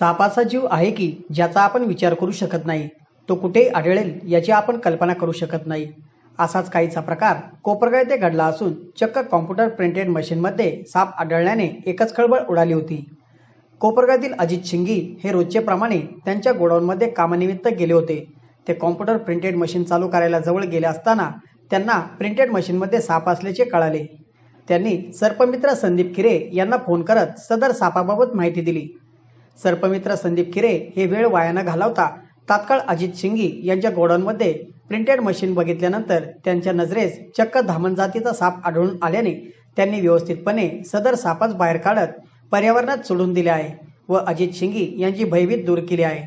सापाचा जीव आहे की ज्याचा आपण विचार करू शकत नाही तो कुठे आढळेल याची आपण कल्पना करू शकत नाही. असाच काहीचा प्रकार कोपरगाव येथे घडला असून चक्क कॉम्प्युटर प्रिंटेड मशीनमध्ये साप आढळल्याने एकच खळबळ उडाली होती. कोपरगावातील अजित शिंगी हे रोजचे प्रमाणे त्यांच्या गोडाऊनमध्ये कामानिमित्त गेले होते. ते कॉम्प्युटर प्रिंटेड मशीन चालू करायला जवळ गेले असताना त्यांना प्रिंटेड मशीनमध्ये साप असल्याचे कळाले. त्यांनी सर्पमित्र संदीप खिरे यांना फोन करत सदर सापाबाबत माहिती दिली. सर्पमित्र संदीप खिरे हे वेळ वाया न घालवता तात्काळ अजित शिंगी यांच्या गोडाऊनमध्ये प्रिंटेड मशीन बघितल्यानंतर त्यांच्या नजरेस चक्क धामण जातीचा साप आढळून आल्याने त्यांनी व्यवस्थितपणे सदर सापच बाहेर काढत पर्यावरणात सोडून दिले आहे व अजित शिंगी यांची भयभीत दूर केली आहे.